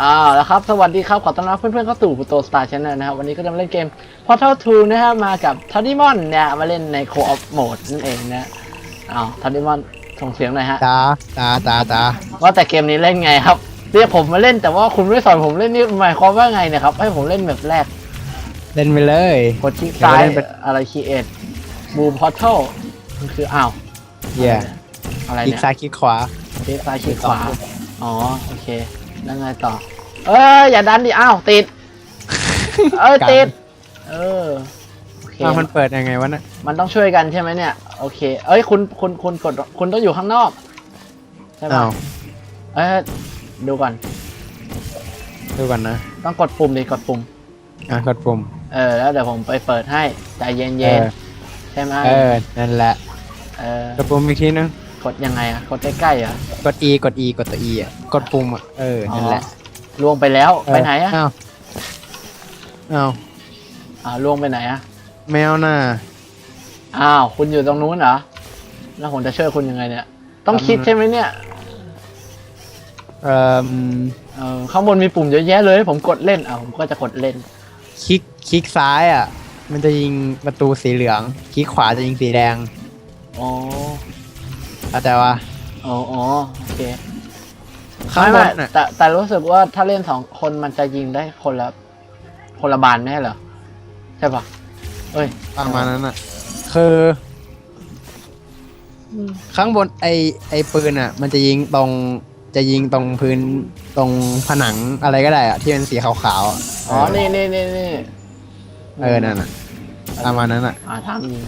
อ้าวแล้วครับ สวัสดีครับขอต้อนรับเพื่อนๆเข้าสู่ปูโตสตาร์ช n แนลนะครับ วันนี้ก็จะมาเล่นเกม Portal 2นะครับมากับทอ d ดี้มอนเนี่ยมาเล่นใน Co-op Mode นั่นเองนะอ้าวทอ d ดี้มอนส่งเสียงหน่อยฮะ จ้าจ้าจ้าจ้าว่าแต่เกมนี้เล่นไงครับ เรียกผมมาเล่นแต่ว่าคุณไม่สอนผมเล่นนี่หมายความว่าไงเนี่ยครับ ให้ผมเล่นแบบแรกเล่นไปเลยกดคลิกซ้ายเดี๋ยวเล่นเป็นอะไร Create Boom Portal มันคืออ้าวเย่อะไรคลิกเนี่ยซ้ายคลิกขวาคลิกซ้ายคลิกขวาอ๋อโอเค แล้วไงต่อ เอ้ยอย่าดันดิอ้าวติด เอ้ยกันติด เออโอเคอ้าวมันเปิดยังไงวะน่ะมันต้องช่วยกันใช่ไหมเนี่ย โอเค เอ้ยคุณคุณคุณกดคุณต้องอยู่ข้างนอกใช่ไหมอ้าวเอ้ยดูก่อน ดูก่อนนะต้องกดปุ่มดิกดปุ่ม อะกดปุ่ม เออแล้วเดี๋ยวผมไปเปิดให้ใจเย็เอนอๆใช่ไหมเออ นั่นแหละเออ กดปุ่มอีกทีนึง กดยังไงอะกดใกล้ๆเหรอะกด E กด E กดตัว E อะกดปุ่มอะเออนั่นแหละล่วงไปแล้วเออไปไหนอะอ้าวอ้าวอ่าล่วงไปไหนอะแมวน่ะอ้าวคุณอยู่ตรงนู้นเหรอแล้วผมจะช่วยคุณยังไงเนี่ย ต้องทำคิดใช่ไหมเนี่ยเอ่อเออข้างบนมีปุ่มเยอะแยะเลย ผมกดเล่นอะผมก็จะกดเล่น คลิกคลิกซ้ายอะ มันจะยิงประตูสีเหลือง คลิกขวาจะยิงสีแดง อ๋อ เข้าใจว่า อ๋ออ๋อโอเคข้างไม่บไม่นน่ะ แต่แต่รู้สึกว่าถ้าเล่นสองคนมันจะยิงได้คนละคนละบานไม่ใช่เหรอ ใช่ปะเอ้ย ประมาณนั้นอะ คือข้างบนไอไอปืนอะ มันจะยิงตรงจะยิงตรงพื้นตรงผนังอะไรก็ได้อะที่เป็นสีขาวๆอะอ๋อ นี่นี่นี่นี่เออนั่นอะประมาณนั้นอะ อ่าทางยิง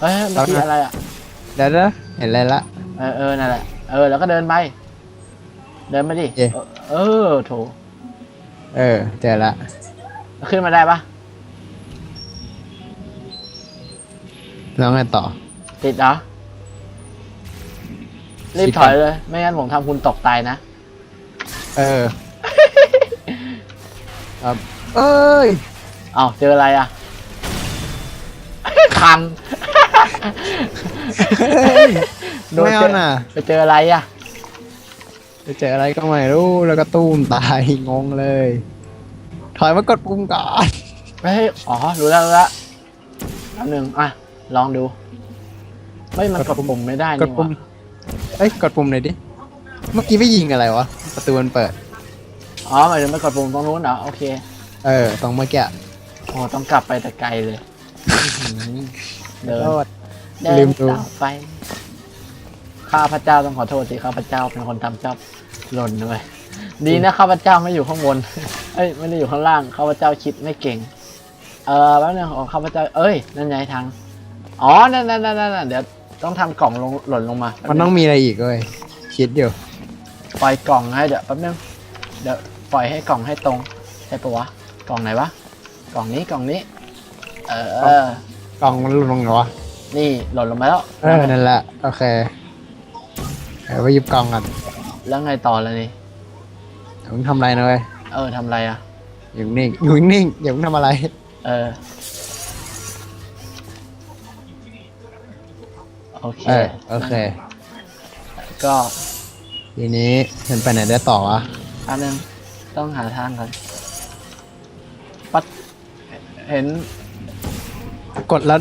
เอ้ยเมื่อกี้แล้วนะอะไรอะ เดี๋ยวนะ เห็นอะไรละ เออเออนั่นแหละ เออ แล้วก็เดินไป เดินมาดิ เอ๊ะเออเออโถเออ เจอละขึ้นมาได้ปะแล้วไงต่อ ติดเหรอ รีบคิดถก่อนอยเลย ไม่งั้นผมทำคุณตกตายนะ เออ ครับ เอ้ย เอาเจออะไรอะ คัง โดนไม่เจเอาอน่ะ ไปเจออะไรอะจะเจออะไรก็ไม่รู้ แล้วก็ตู้มตายงงเลย ถอยมากดปุ่มก่อนเฮ้ยอ๋อ รู้แล้วรู้แล้วแป๊บหนึงอะ ลองดูไม่มันกดปุ่มไม่ได้กนี่ดหปุ่ว่ามเอ้ยกดปุ่มหน่อยดิเมื่อกี้ไม่ยิงอะไรวะประตูมันเปิด อ๋อหมายถึงไปกดปุ่มตรงนู้นเหรอโอเคเออตรงเมื่อกี้อะโอ้ต้องกลับไปแต่ไกลเลยอื้อหือเดินโทษ เดิลืนมดูต่อไปข้าพเจ้าต้องขอโทษสิข้าพเจ้าเป็นคนทำเจ้าหล่นด้วยดีนะข้าพเจ้าไม่อยู่ข้างบน เอ้ยไม่ได้อยู่ข้างล่างข้าพเจ้าคิดไม่เก่ง เออแป๊บนึงของข้าพเจ้า เอ้ยนั่นไงทางอ๋อนั่นนั่นนั่นนั่นเดี๋ยวต้องทำกล่องลงหล่นลงมาแป๊บมันนึต้องมีอะไรอีกเว้ยคิดอยู่ปล่อยกล่องให้เดี๋ยวแป๊บนึงเดี๋ยวปล่อยให้กล่องให้ตรงใช่ปะวะกล่องไหนวะกล่องนี้กล่องนี้ เออเออกล่องมันหลุดลงเหรอวะ นี่หล่นลงมาแล้วเออนั่นแหละ โอเคเดี๋ยวไปหยิบกล่องกันแล้วไงต่อเลยนี่อย่าเพิ่งทำอะไรนะเว้ยเออทำอะไรอะ อยู่นิ่งอยู่นิ่งอย่าเพิ่งทำอะไร เออ โอเค เออโอเค ก็ทีนี้ฉันไปไหนได้ต่อวะอันนึงต้องหาทางก่อนปัดเห็น กดแล้ว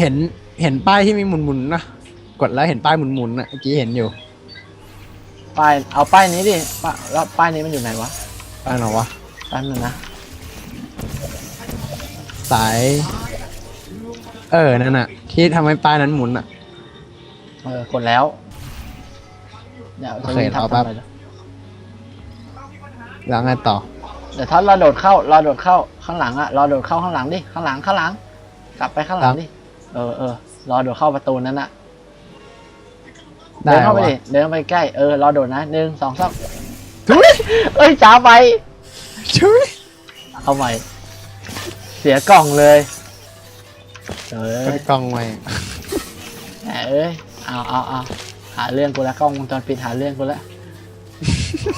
เห็น เห็นป้ายที่มีหมุนๆนะกดแล้วเห็นป้ายหมุนๆนะเมื่อกี้เห็นอยู่ป้ายเอาป้ายนี้ดิป้าแล้วป้ายนี้มันอยู่ไหนวะป้ายไหนวะแป๊บนึงนะสาย เออนั่นน่ะ ที่ทำให้ป้ายนั้นหมุนอะ เออกดแล้วเดี๋ยวโอจะเคยิงทับรอแป๊ทำบไมล่ะแล้วไงต่อเดี๋ยวถ้าเราโดดเข้าเราโดดเข้าข้างหลังอะเราโดดเข้าข้างหลังดิข้างหลังข้างหลัง กลับไปข้างหลังครับดิ เออเออรอโดดเข้าประตูนั้นอะได้เดินเข้าไปวะดิเดินเข้าไปใกล้เออรอโดดนะหนึ่งสองสามเอ้ยจ้าไปช่วยเอาใหม่ เสียกล่องเลย เออกดกล่องไว้แหมเอ้ย เอาเอาเอาหาเรื่องกูแล้วกล้องวงจรปิดหาเรื่องกูแล้ว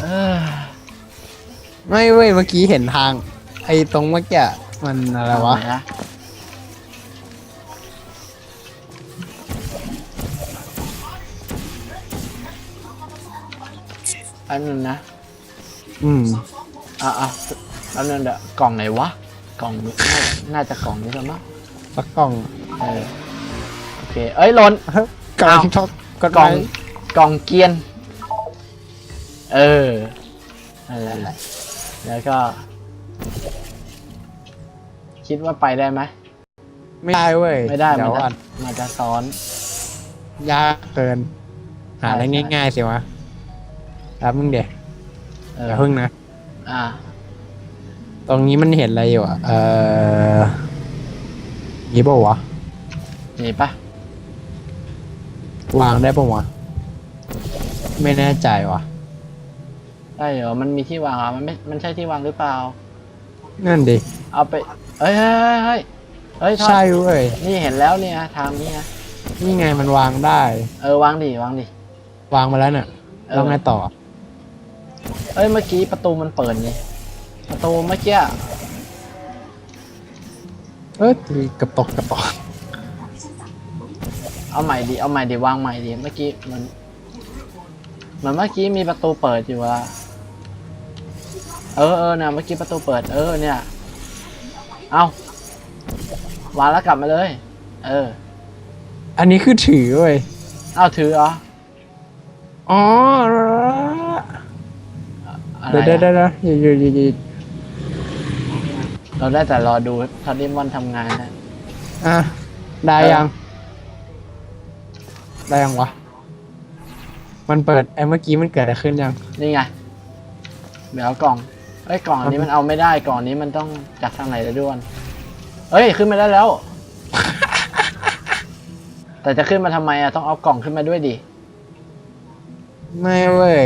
เออไม่เว้ยเมื่อกี้เห็นทาง ไอ้ตรงเมื่อกี้อะมันอะไรวะเอาใหม่น อันนึงนะ อืมอะอะแล้วนั่นเดะกล่องไหนวะ กล่องนี้น่าน่าจะกล่องนี้ใช่ไหมงสักกล่องเออโอเค เอ้ยหล่นกล่องอ้าว ช็อกก็กล่ได้องกล่องเกรียน เอออะไรแล้วก็ คิดว่าไปได้ไหม ไม่ได้เว้ยไม่ได้เดี๋มัยนวจะอะมันจะซ้อน ยากเกิน หาอะไรใช่ง่ายๆสิวะ รับมึงเดี๋ยวเออย่าอเพิ่งนะ อ่า ตรงนี้มันเห็นอะไรอยู่อะ เออนี่ป่าวะ นี่ปะวางได้ป่าวะ ไม่แน่ใจวะได้เหรอมันมีที่วางอะมันไม่ มันใช่ที่วางหรือเปล่า นั่นดิ เอาไปเอ้ยเฮ้ยเฮ้ยเฮ้ยทอดใช่เว้ย นี่เห็นแล้วเนี่ยทางนี้นะนี่ไงมันวางได้ เออวางดิวางดิ วางมาแล้วเนี่ยเออ แล้วไงต่อ เอ้ยเมื่อกี้ประตูมันเปิดนี่ประตูเมื่อกี้อะเอ้ยกระตกกระตกเอาใหม่ดิเอาใหม่ดิวางใหม่ดิเมื่อกี้มันเหมือนเมื่อกี้มีประตูเปิดอยู่อะเออเออเนี่ยเมื่อกี้ประตูเปิด เออเนี่ย เอาวางแล้วกลับมาเลย เออ อันนี้คือถือเว้ยเอาถือเหรออ๋อ อะไรเดี๋ยวเดี๋ยวอะเดี๋ยวเดี๋ยวอยู่อยู่อยู่อยู่เราได้แต่รอดูทอดดิมอนทำงานนะอะได้เออยัง ได้ยังวะ มันเปิดไอ้เมื่อกี้มันเกิดอะไรขึ้นยัง นี่ไง เดี๋ยวเอากล่องเอ้ยกล่องอันนี้มันเอาไม่ได้กล่องนี้มันต้องจากทางไหนเลยด้วนเอ้ยขึ้นมาได้แล้ว แต่จะขึ้นมาทำไมอะต้องเอากล่องขึ้นมาด้วยดิ ไม่เว้ย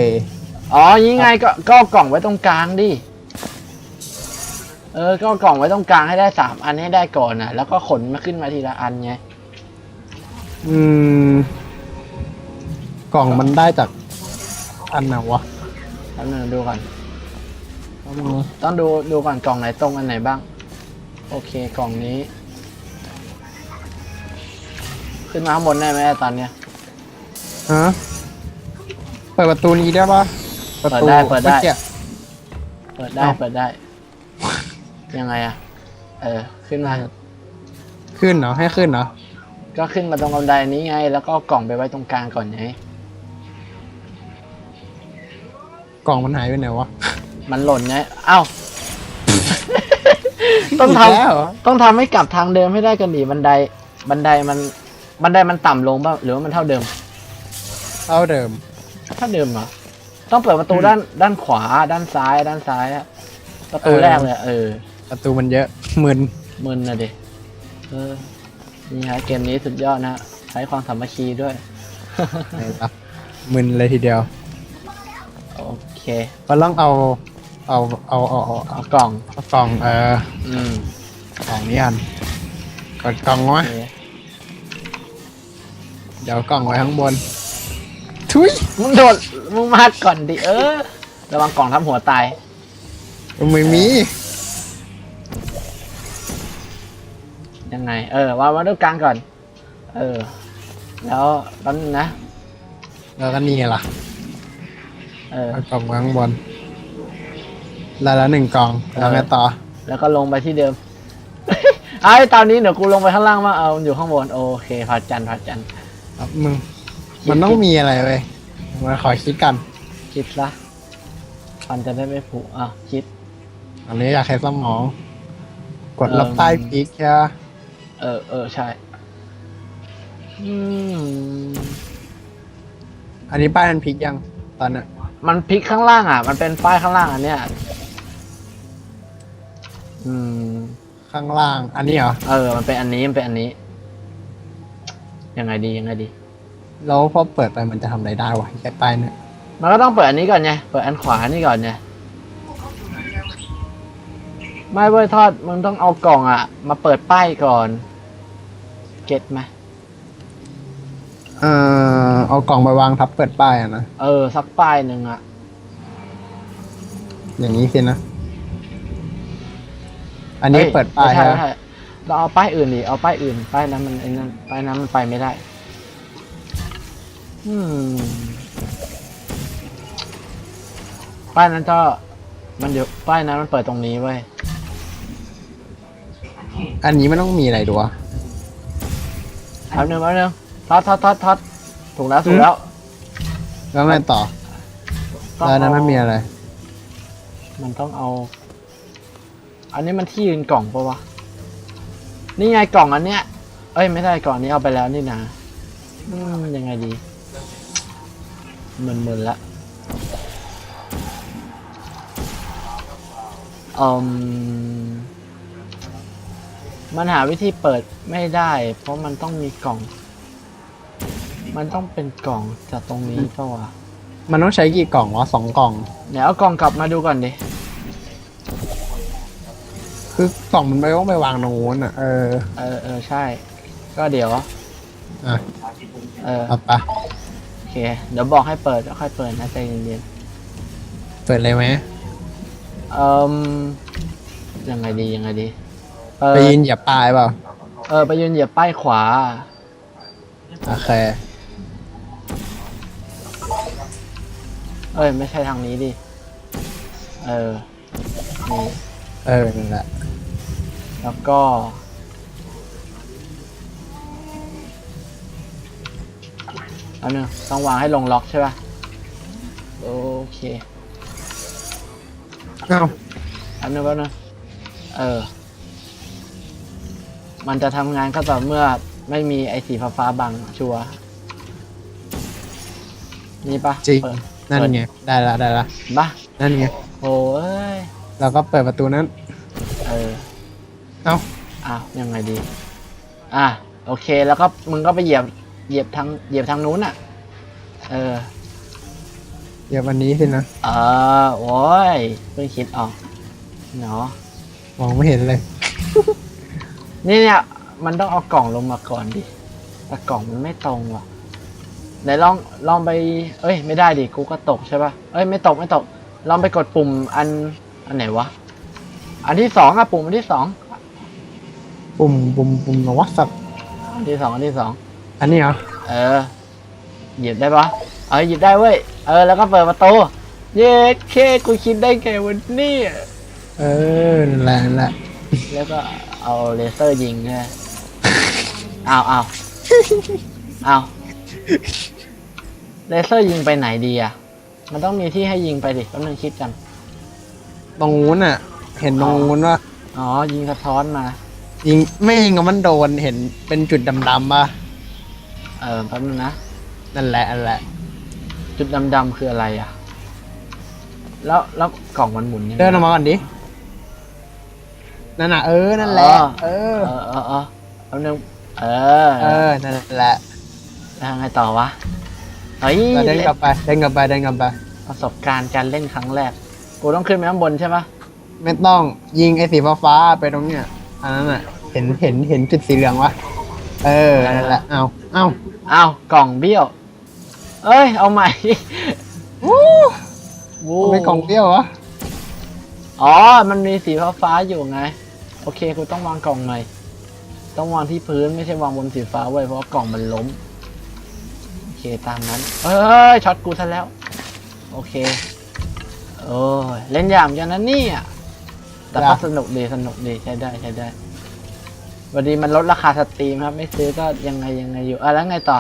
อ๋อยังไงก็ก็เอากล่องไว้ตรงกลางดิ เออ ก็เอากล่องไว้ตรงกลางให้ได้สามอันให้ได้ก่อนนะแล้วก็ขนมาขึ้นมาทีละอันไง อืม กล่องมันได้จากอันไหนวะแล้วนึงดูก่อนต้องดูดูก่อนกล่องไหนตรงอันไหนบ้าง โอเคกล่องนี้ ขึ้นมาข้างบนได้ไหมตอนเนี้ยฮะเปิดประตูนี้ได้ปะ ประตูเปิดได้เปิดได้ มื่อกี้เปิดได้เอ้าเปิดได้ ยังไงอะเออ ขึ้นมา ขึ้นเหรอให้ขึ้นเหรอก็ขึ้นมาตรงบันไดนี้ไง แล้วก็เอากล่องไปไว้ตรงกลางก่อนไง กล่องมันหายไปไหนวะมันหล่นไง เอ้า ต้องทกแล้วเหรอำต้องทำให้กลับทางเดิมให้ได้กันดิบันได บันไดมัน บันไดมันต่ำลงป่ะหรือว่ามันเท่าเดิมเท่าเดิม เท่าเดิมเหรอ ต้องเปิดประตูอืมด้านด้านขวาด้านซ้ายด้านซ้ายอะประตูเออแรกเลยอะเออประตูมันเยอะมึนมึนนะดิเออนี่ฮะเกมนี้สุดยอดนะใช้ความสามัคคีด้วยไหนวะมึนเลยทีเดียวโอเคก็ต้องเอาเอาเอาเอาเอาเอากล่อง เอากล่องเอออืมกล่องนี้อันกดกล่องโอไว้เค เดี๋ยวกล่องไว้ข้างบน ทุยมึงโดดมึงมาก่อนดิเออระวังกล่องทับหัวตายไม่มี ยังไง เออวางไว้ตรงกลางก่อน เออ แล้วแป๊บนึงนะแล้วก็นี่ไงล่ะเออเอากล่องไว้ข้างบนแล้วละหนึ่งกล่องแล้วไงต่อ แล้วก็ลงไปที่เดิม ไอ้ตอนนี้เดี๋ยวกูลงไปข้างล่างมางเอามันอยู่ข้างบน โอเคพระจันทร์พระจันทร์ครับมึง มันต้องมีอะไรเว้ยมาขอคิดกันคิดละฟันจะได้ไม่ผุอะคิด อันนี้อยากใช้สมอง กดเอิ่มรับใต้พลิกใช่ปะเออ เออ ใช่ อืม อันนี้ป้ายมันพลิกยังตอนน่ะมันพลิกข้างล่างอะ มันเป็นป้ายข้างล่างอันเนี้ย อืม ข้างล่าง อันนี้เหรอ เออ มันเป็นอันนี้ มันเป็นอันนี้ ยังไงดี ยังไงดี แล้วพอเปิดไปมันจะทำอะไรได้วะแค่ป้ายเนี่ยมันก็ต้องเปิดอันนี้ก่อนไง เปิดอันขวานี่ก่อนไง ไม่เว้ยทอด มึงต้องเอากล่องอะมาเปิดป้ายก่อน เก็ตไหมเอ่อเอากล่องไปวางทับเปิดป้ายอะนะ เออ สักป้ายหนึ่งอะอย่างนี้สินะ อันนี้ฮ้เปิดป้ายไม่ใช่ใช่ไม่ไหมใช่เราเอาป้ายอื่นดิเอาป้ายอื่น ป้ายนั้นมันไอ้นั่นป้ายนั้นมันไปไม่ได้ อืมป้ายนั้นก็มันเดี๋ยวป้ายนั้นมันเปิดตรงนี้เว้ย อันนี้มันต้องมีอะไรดูวะแป๊บนึงแป๊บนึงท็อตท็อตท็อตท็อตถูกแล้วถูกแล้วแล้วไงต่อต้องแล้วอันนั้นมันมีอะไร มันต้องเอา อันนี้มันที่ยืนกล่องปะวะ นี่ไงกล่องอันเนี้ย เอ้ยไม่ได้กล่องนี้เอาไปแล้วนี่นะอืมยังไงดี มึนๆละอืมมันหาวิธีเปิดไม่ได้ เพราะมันต้องมีกล่อง มันต้องเป็นกล่องจากตรงนี้ปะวะมันต้องใช้กี่กล่องวะสองกล่อง เดี๋ยวเอากล่องกลับมาดูก่อนดิ คือกล่องมันไม่ต้องไปวางตรงนู้นอะ เออเออเออใช่ ก็เดี๋ยว อะ เออ เอาไปะโอ เค เดี๋ยวบอกให้เปิดแล้วค่อยเปิดนะใจเย็นเปิดเลยไหมๆเอ่มยังไงดียังไงดีเปิไปดยินอย่าปลายเปล่าเออไปยืนเหยียบป้ายขวา โอเคเอ้ยไม่ใช่ทางนี้ดิ เออนี่เออนั่นแหละแล้วก็ อันนึงต้องวางให้ลงล็อกใช่ป่ะ โอเคเอ้าอันนึงแป๊บนึงเออ มันจะทำงานก็ต่อเมื่อไม่มีไอ้สีฟ้าฟ้าๆบังชัวร์นี่ปะจริง เปิดนั่นไง ได้ละได้ละปะนั่นไง โอ้ย เราก็เปิดประตูนั้น เออ เอ้า อ้าวยังไงดี อะ โอเค แล้วก็มึงก็ไปเหยียบ เหยียบทางเหยียบทางนู้นอะ เออ เดี๋ยววันนี้สินะเออโอ้ยเพิ่งคิดออกเนาะมองไม่เห็นเลย นี่เนี่ย มันต้องเอากล่องลงมาก่อนดิ แต่กล่องมันไม่ตรงว่ะไหนลองลองไป เอ้ย ไม่ได้ดิกูก็ตกใช่ปะเอ้ยไม่ตกไม่ตก ลองไปกดปุ่มอันอันไหนวะ อันที่สองอะปุ่มอันที่สองปุ่มปุ่มปุ่มนวัตสับอันที่สองอันที่สอง อันนี้เหรอ เออ หยิบได้ปะเออหยิบได้เว้ย เออ แล้วก็เปิดประตู เย้เคกูคิดได้ไงวันนี้เออนั่นแหละนั่นแหละแล้วก็เอาเลเซอร์ยิงใช่ไหมเอาเอาเอาเลเซอร์ยิงไปไหนดีอะ มันต้องมีที่ให้ยิงไปดิแป๊บนึงคิดกัน ตรงนู้นอะ เห็นตรงนู้นว่าอ๋อ ยิงสะท้อนมา ยิงไม่ยิงกับมันโดนเห็นเป็นจุดดำๆป่ะ เออแป๊บนึงนะ นั่นแหละนั่นแหละ จุดดำๆคืออะไรอะ แล้วแล้วกล่องมันหมุนยังไงเดินออกมาก่อนดิ นั่นน่ะเออ นั่นแหละ เออ เออเออเออแป๊บนึงเออ เออ นั่นแหละแล้วไงต่อวะ เฮ้ยแล้วเดินกลับไป เดินกลับไป เดินกลับไป ประสบการณ์การเล่นครั้งแรก กูต้องขึ้นไปข้างบนใช่ปะไม่ต้องยิงไอ้สีฟ้าๆไปตรงเนี้ยอันนั้นอะ เห็นเห็นเห็นจุดสีเหลืองวะ เออนั่นแหละเอาเอาอ้าวกล่องเบี้ยว เอ้ย เอาใหม่วู้วู้ไม่กล่องเบี้ยววะอ๋อ มันมีสีฟ้าฟ้าๆอยู่ไง โอเคกูต้องวางกล่องใหม่ ต้องวางที่พื้นไม่ใช่วางบนสีฟ้าไว้ยเพราะว่ากล่องมันล้ม โอเคตามนั้น เอ้ยช็อตกูซะแล้ว โอเคโอ้ยเล่นอย่างกันนะเนี่ยแต่ก็สนุกดีสนุกดีใช้ได้ใช้ได้ วันนี้มันลดราคาสตรีมครับ ไม่ซื้อก็ยังไงยังไงอยู่อะแล้วไงต่อ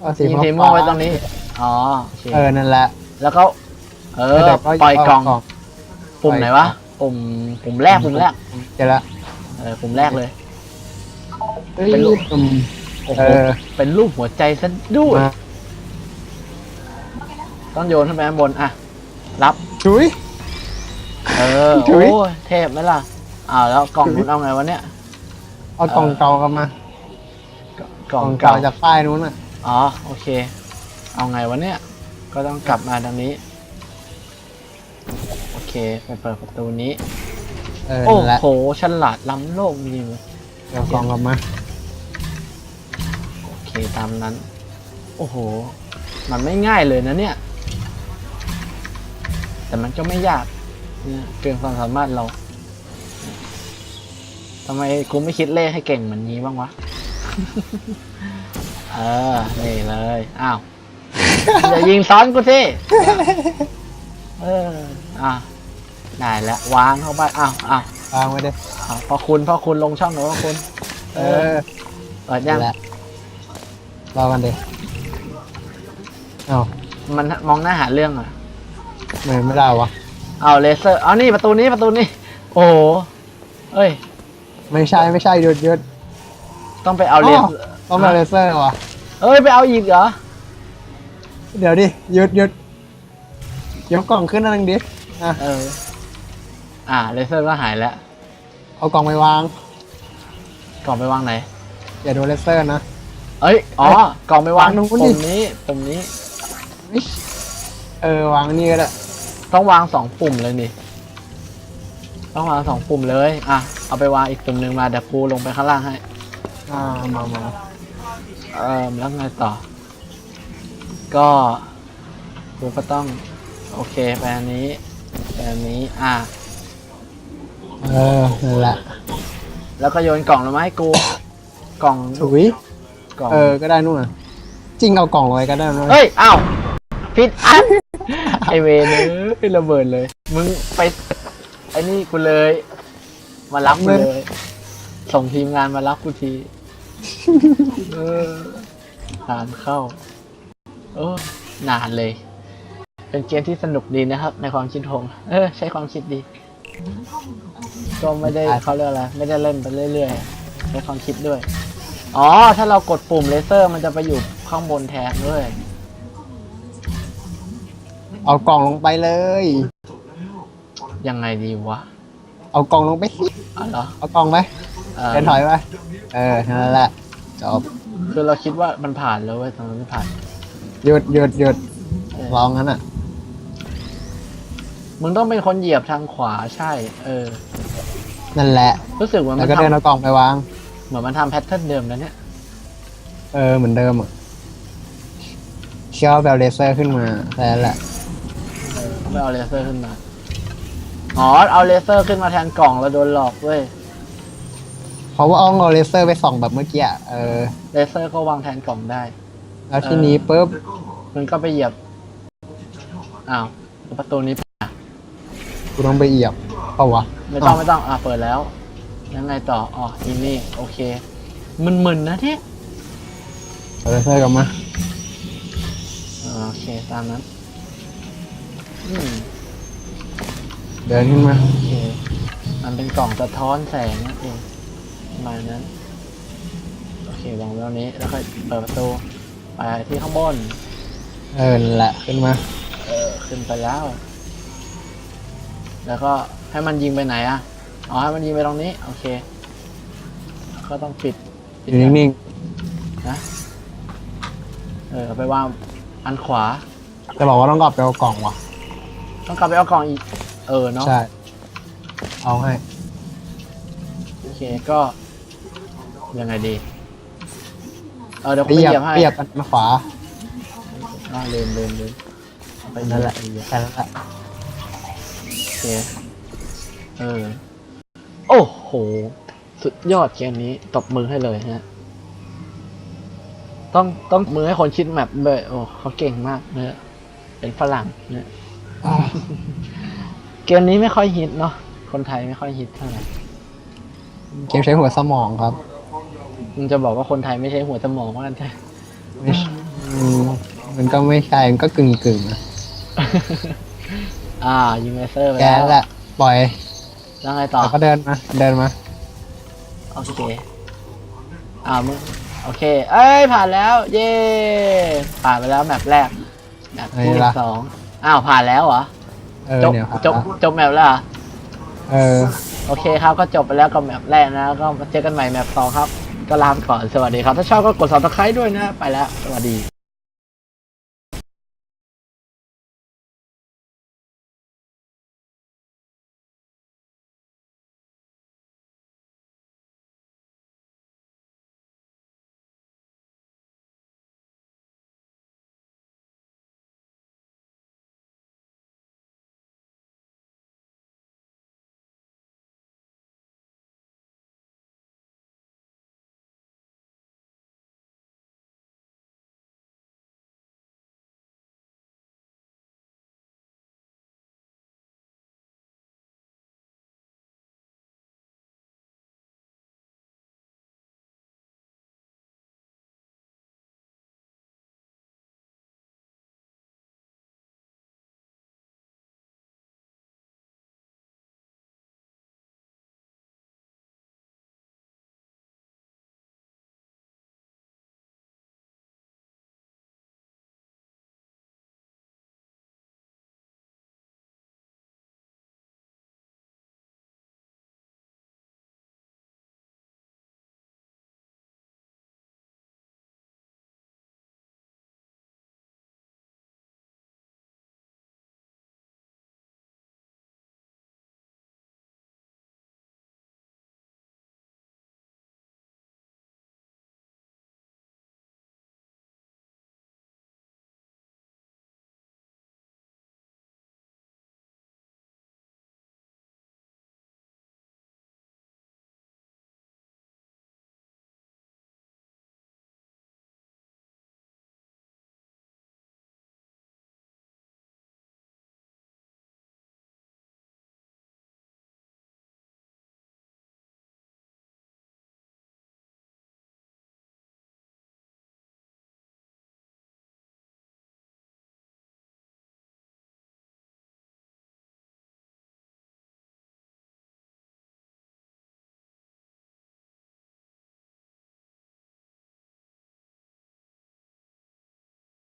เอาสียิงฟ้าสีม่วงไว้ตรงนี้ อ๋อโอเคเออนั่นแหละแล้วก็ เออแล้วเดี๋ยวปล่อยกล่องเา ปุ่มไหนวะปุ่มปุ่มแรกปุ่มแรกเดี๋ยวละเออปุ่มแรกเลยฮ้ยเป็นรูป อืม โอ้โหเออ เป็นรูปหัวใจซะด้วยมาต้องโยนขึ้นไปข้างบนอะรับชุย เออจุ๊โอ้ยยเทพไหมล่ะอ้าวแล้วกล่องจุ๊นู้ยนเอาไงวะเนี่ย เอากล่องเก่ากลับมากกล่ล่อองงเก่าเก่าจากป้ายนู้นน่ะอ๋อโอเค เอาไงวะเนี่ย ก็ต้องกลับมาทางนี้ โอเคไปเปิดประตูนี้ เออโอ้นั่นแหละโหฉลาดล้ำโลกจริงๆเลยเดี๋ยวกล่องกลับมาโอเคตามนั้น โอ้โห มันไม่ง่ายเลยนะเนี่ย แต่มันก็ไม่ยากเนี่ยเกินความสามารถเราทำไมกูไม่คิดเลขให้เก่งเหมือนนี้บ้างวะ เออ นี่เลย อ้าว อย่ายิงซ้อนกูสิเออ อะได้แล้ววางเข้าไป อ้าวอ้าววางไว้ดิอ้าวพอคุณพอคุณลงช่องหน่อยพอคุณ เออเปิดยังนั่นแหละรอกันดิเอ้ามันมองหน้าหาเรื่องอะ ทำไมไม่ได้วะ เอาเลเซอร์ เอานี่ประตูนี้ประตูนี้ โอ้โหเอ้ย ไม่ใช่ไม่ใช่หยุดหยุดต้องไปเอาเลอ๋เซออร์ต้องมาเลเซอร์วะเอ้ยไปเอาอีกเหรอ เดี๋ยวดิหยุดหยุดยกกล่องขึ้นอันนึงดิอะเออ อ่าเลเซอร์ก็หายแล้ว เอากล่องไปวาง กล่องไปวางไหน อย่าโดนเลเซอร์นะ เอ้ย อ๋อ กล่องไปวางวางตรงนู้นดิปุ่มนี้ปุ่มนี้ เออวางนี่ก็ได้ต้องวางสองปุ่มเลยนี่ ต้องวางสองปุ่มเลย อะ เอาไปวางอีกปุ่มหนึ่งมาเดี๋ยวกูลงไปข้างล่างให้ อ่า มามาเออแล้วไงต่อ ก็กูก็ต้อง โอเคไปอันนี้ไปอันนี้ อะ เออนั่นแหละแล้วก็โยนกล่องลงมาให้กู กล่อง ถุยกล่อง เออ ก็ได้นู่นน่ะจริงเอากล่องไว้ก็ได้นะเฮ้ย อ้าว ผิดอัน ไอเวนเอ้ยระเบิดเลย มึงไป ไอ้นี่กูเลย มารับกูเลยส่งทีมงานมารับกูทีเออทานเข้า โอ้นานเลย เป็นเกมที่สนุกดีนะครับ ในความคิดผมเออ ใช้ความคิดดี ก็ไม่ได้เขาเรียกอะไรไม่ได้เล่นไปเรื่อยๆใช้ความคิดด้วย อ๋อ ถ้าเรากดปุ่มเลเซอร์มันจะไปอยู่ข้างบนแทนด้วย เอากล่องลงไปเลย ยังไงดีวะเอากล่องลงไปสิอ๋อเหรอเอากล่องไปเออเดินถอยไปเออนั่นแหละจบคือเราคิดว่ามันผ่านแล้วเว้ยทำไมไม่ผ่านหยุดหยุดหยุดเออลองงั้นอะมึงต้องเป็นคนเหยียบทางขวาใช่ เออ นั่นแหละรู้สึกเหมือนแล้มัวนก็ทำเดินเอากล่องไปวาง เหมือนมันทำแพทเทิร์นเดิมนะเนี่ยเออเหมือนเดิมอะเชื่อว่าแบบเลเซอร์ขึ้นมาแค่นั้นแหละเออไม่เอาเลเซอร์ขึ้นมา อ๋อเอาเลเซอร์ขึ้นมาแทนกล่องแล้วโดนหลอกเว้ยเพราะว่าเอาเอาเลเซอร์ไปส่องแบบเมื่อกี้อะเออ เลเซอร์ก็วางแทนกล่องได้ แล้วทีนี้ปุ๊บมึงก็ไปเหยียบ อ้าวแล้วประตูนี้อะกูต้องไปเหยียบเปล่าวะไม่ต้องไม่ต้องอะเปิดแล้ว ยังไงต่ออ๋ออีนี่โอเคมึนๆนะเนี่ยเอาเลเซอร์กลับมาเออโอเคตามนั้น อืม เดินขึ้นมาโอเคมันเป็นกล่องสะท้อนแสงนั่นเองประมาณนั้น โอเควางไว้ตรงนี้ แล้วค่อยเปิดประตูไปที่ข้างบน เออนั่นแหละขึ้นมา เออ ขึ้นไปแล้ว แล้วก็ให้มันยิงไปไหนอะอ๋อ ให้มันยิงไปตรงนี้ โอเค ก็ต้องปิดอปิดยู่นิ่งนะ เออเอาไปวางอันขวา ๆ จะบอกว่าต้องกลับไปเอากล่องวะต้องกลับไปเอากล่องอีก เออเนาะใช่ เอาให้ โอเคก็ ยังไงดี เออเดี๋ยวไปผมเหยียบเหยียบให้ไปเหยียบกันขวาอ่าเดินเดินเดินไปนั่นแหละเหยียบแค่นั้นแหละโอเคเออ โอ้โห สุดยอดเกมนี้ตบมือให้เลยฮะ ต้องต้องมือให้คนคิดแมปด้วยโอ้เขาเก่งมากเนี่ยเป็นฝรั่งเนี่ยอ่า เกมนี้ไม่ค่อยฮิตเนาะคนไทยไม่ค่อยฮิตเท่าไหร่เกมใช้หัวสมองครับมึงจะบอกว่าคนไทยไม่ใช้หัวสมองว่ากันใช่ไม่ใช่อืมมันก็ไม่ใช่มันก็กึ่งกึ่งๆนะอ่ายิงเลเซอร์ไปแกแล้วแหละปล่อยแล้วไงต่อ แล้วก็เดินมา เดินมา โอเค อ่ามึงโอเค เอ้ย ผ่านแล้ว เย้ ผ่านไปแล้วแมปแรกแมปที่ไงล่ะ สองอ้าว ผ่านแล้วเหรอ เออจบเนี่ยครับจบจบแมปแล้วเหรอเออโอเคครับก็จบไปแล้วกับแมปแรกนะ ก็มาเจอกันใหม่แมปสองครับ ก็ลาไปก่อนสวัสดีครับ ถ้าชอบก็กด subscribe ด้วยนะ ไปแล้ว สวัสดี